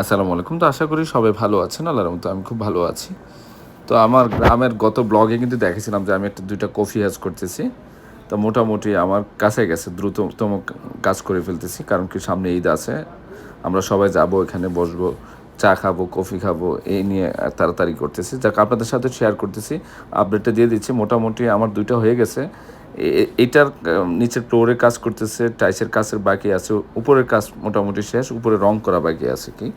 আসসালামু আলাইকুম। তো আশা করি সবাই ভালো আছেন, আল্লাহর মতো আমি খুব ভালো আছি। তো আমার গ্রামের গত ব্লগে কিন্তু দেখেছিলাম যে আমি একটা দুইটা কফি হাজ করতেছি। তো মোটামুটি আমার কাছে গেছে, দ্রুততম কাজ করে ফেলতেছি, কারণ কি সামনে ঈদ আছে। আমরা সবাই যাব, এখানে বসবো, চা খাব, কফি খাব, এই নিয়ে তাড়াতাড়ি করতেছি। যাক, আপনাদের সাথে শেয়ার করতেছি আপডেটটা দিয়ে দিচ্ছি। মোটামুটি আমার দুইটা হয়ে গেছে। এটার নিচের ফ্লোরে কাজ করতেছে, টাইসের কাজের বাকি আছে, উপরের কাজ মোটামুটি শেষ, উপরে রং করা বাকি আছে কি?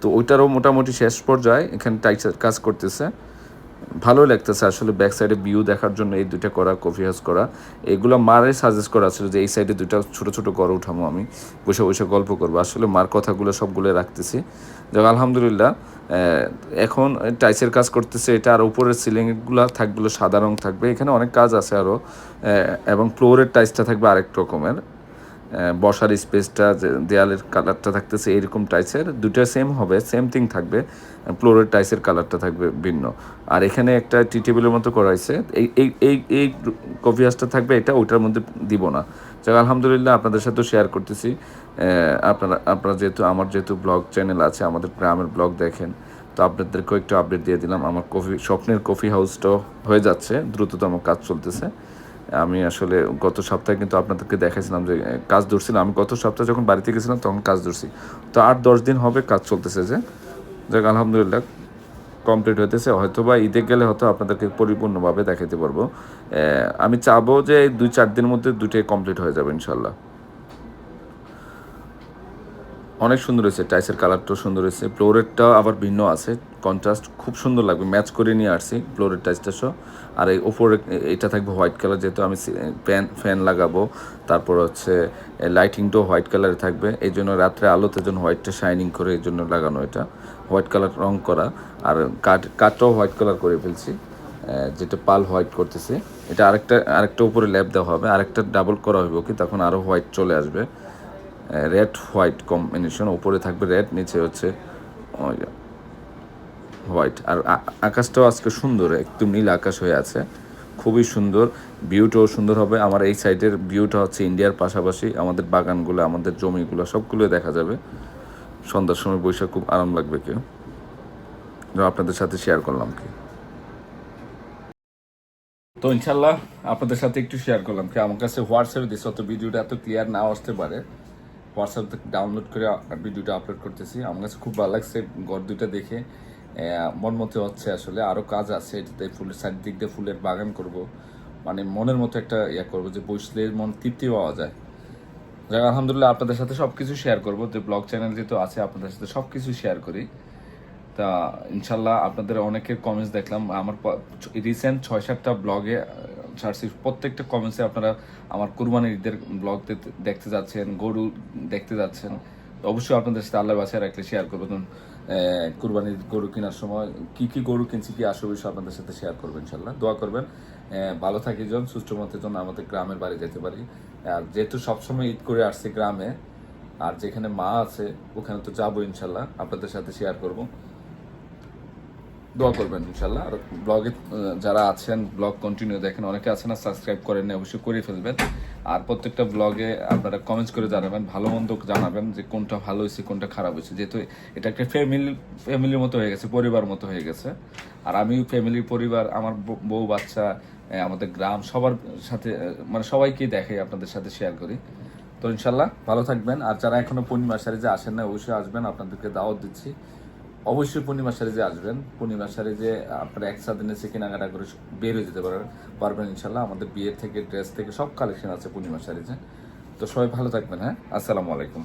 তো ওইটারও মোটামুটি শেষ পর্যায়ে এখানে টাইসের কাজ করতেছে। ভালো লাগতেছে আসলে ব্যাক সাইডে ভিউ দেখার জন্য এই দুইটা করা কফি হাউস করা। এগুলো মারে সাজেস্ট করা ছিল যে এই সাইডে দুইটা ছোট ছোট ঘর উঠামো আমি। বসে বসে গল্প করব। আসলে মার কথাগুলো সবগুলো রাখতেছি। যাক, আলহামদুলিল্লাহ এখন টাইসের কাজ করতেছে এটা আর উপরের সিলিংগুলো থাকবে, সাদা রং থাকবে। এখানে অনেক কাজ আছে আরও এবং ফ্লোরের টাইসটা থাকবে আরেক রকমের। বসার স্পেসটা দেয়ালের কালারটা থাকতেছে এরকম টাইসের দুটা সেম হবে সেম থিং থাকবে ফ্লোরের টাইসের কালারটা থাকবে ভিন্ন। আর এখানে একটা টি টেবিলের মতো করা হয়েছে, এই এই এই এই কফি হাউসটা থাকবে এটা, ওইটার মধ্যে দিব না। যাক, আলহামদুলিল্লাহ আপনাদের সাথেও শেয়ার করতেছি। আপনারা আপনারা যেহেতু, আমার যেহেতু ব্লগ চ্যানেল আছে, আমাদের গ্রামের ব্লগ দেখেন, তো আপনাদেরকেও একটু আপডেট দিয়ে দিলাম। আমার কফি স্বপ্নের কফি হাউসটাও হয়ে যাচ্ছে, দ্রুততম কাজ চলতেছে। আমি আসলে গত সপ্তাহে কিন্তু আপনাদেরকে দেখাইছিলাম যে কাজ ধরছিলাম আমি গত সপ্তাহে যখন বাড়িতে গেছিলাম, তখন কাজ ধরছি। তো আট, দশ দিন হবে কাজ চলতেছে যে। যাক, আলহামদুলিল্লাহ, কমপ্লিট হইতেছে। হয়তো বা ঈদে গেলে হয়তো আপনাদেরকে পরিপূর্ণভাবে দেখাতে পারব। আমি চাবো যে, দুই, চার দিনের মধ্যে দুটোই কমপ্লিট হয়ে যাবে, ইনশাল্লাহ। অনেক সুন্দর হয়েছে, টাইসের কালারটাও সুন্দর হয়েছে ফ্লোরেরটাও আবার ভিন্ন আছে কন্ট্রাস্ট খুব সুন্দর লাগবে ম্যাচ করে নিয়ে আসছি ফ্লোরের টাইসটা সহ। আর এই ওপরে এটা থাকবে হোয়াইট কালার যেহেতু আমি ফ্যান ফ্যান লাগাবো, তারপর হচ্ছে লাইটিংটাও হোয়াইট কালারে থাকবে, এই জন্য রাত্রে আলোতে জন্য হোয়াইটটা শাইনিং করে, এই জন্য লাগানো এটা হোয়াইট কালার রং করা, আর কাঠ, কাঠটাও হোয়াইট কালার করে ফেলছি যেটা পাল হোয়াইট করতেছে, এটা আরেকটা আরেকটা উপরে ল্যাপ দেওয়া হবে, আরেকটা ডাবল করা হবে কি, তখন আরও হোয়াইট চলে আসবে রেড হোয়াইট কম্বিনেশন উপরে থাকবে রেড নিচে হচ্ছে হোয়াইট আর আকাশটাও আজকে সুন্দর, একদম নীল আকাশ হয়ে আছে, খুবই সুন্দর ভিউটাও সুন্দর হবে, আমার এই সাইডের ভিউটা হচ্ছে ইন্ডিয়ার পাশাপাশি, আমাদের বাগানগুলো, আমাদের জমিগুলো সবগুলো দেখা যাবে, সন্ধ্যার সময় বৈশাখ খুব আরাম লাগবে কেউ। আপনাদের সাথে শেয়ার করলাম কি। তো ইনশাল্লাহ আপনাদের সাথে একটু শেয়ার করলাম কি, আমার কাছে হোয়াটসঅ্যাপে দিচ্ছে অত ভিডিওটা এত ক্লিয়ার নাও আসতে পারে। হোয়াটসঅ্যাপ থেকে ডাউনলোড করে ভিডিওটা আপলোড করতেছি। আমার কাছে খুব ভালো লাগছে ঘর দুইটা দেখে। মন মতো হচ্ছে আসলে। আরও কাজ আছে এটাতে, ফুলের চারিদিক দিয়ে ফুলের বাগান করব। মানে মনের মতো একটা ইয়া করব যে বসলে মন তৃপ্তি পাওয়া যায়। যাক, আলহামদুলিল্লাহ আপনাদের সাথে সব কিছু শেয়ার করব। যে ব্লগ চ্যানেল যেহেতু আছে, আপনাদের সাথে সব কিছু শেয়ার করি। তা, ইনশাল্লাহ আপনাদের অনেকের কমেন্টস দেখলাম। আমার রিসেন্ট ছয় সাতটা ব্লগে ছাড়ছি প্রত্যেকটা কমেন্টসে আপনারা আমার কুরবানির ঈদের ব্লগ দেখতে যাচ্ছেন, গরু দেখতে যাচ্ছেন। অবশ্যই আপনাদের সাথে আল্লাহ বাসায় রাখলে শেয়ার করব। কুরবানির গরু কেনার সময় কি কি গরু কিনছি, কি আসবে বিষয় আপনাদের সাথে শেয়ার করবেন ইনশাল্লাহ দোয়া করবেন। ভালো থাকি জন, সুস্থ মতে যেন আমাদের গ্রামের বাড়ি যেতে পারি। আর যেহেতু সবসময় ঈদ করে আসছি গ্রামে, আর যেখানে মা আছে, ওখানে তো যাব ইনশাল্লাহ আপনাদের সাথে শেয়ার করব। দোয়া করবেন ইনশাল্লাহ আর ব্লগে যারা আছেন ব্লগ কন্টিনিউ দেখেন, অনেকে আছেন না সাবস্ক্রাইব করেন অবশ্যই করে ফেলবেন। আর প্রত্যেকটা ব্লগে আপনারা কমেন্টস করে জানাবেন, ভালো মন্দ জানাবেন যে কোনটা ভালো হয়েছে, কোনটা খারাপ হয়েছে। যেহেতু এটা একটা ফ্যামিলি ফ্যামিলির মতো হয়ে গেছে, পরিবার মতো হয়ে গেছে। আর আমি ফ্যামিলির পরিবার, আমার বউ- বাচ্চা আমাদের গ্রাম, সবার সাথে মানে সবাইকেই দেখে আপনাদের সাথে শেয়ার করি। তো ইনশাল্লাহ ভালো থাকবেন। আর যারা এখনও পূর্ণিমা সারিজে আসেন না অবশ্যই আসবেন। আপনাদেরকে দাওয়াত দিচ্ছি। অবশ্যই পূর্ণিমা সারিজে আসবেন পূর্ণিমা সারিজে আপনারা একসাথে নিচে কেনাকাটা করে বের হয়ে যেতে পারবেন পারবেন ইনশাল্লাহ। আমাদের বিয়ের থেকে, ড্রেস থেকে সব কালেকশন আছে পূর্ণিমা সারিজে তো সবাই ভালো থাকবেন হ্যাঁ? আসসালামু আলাইকুম।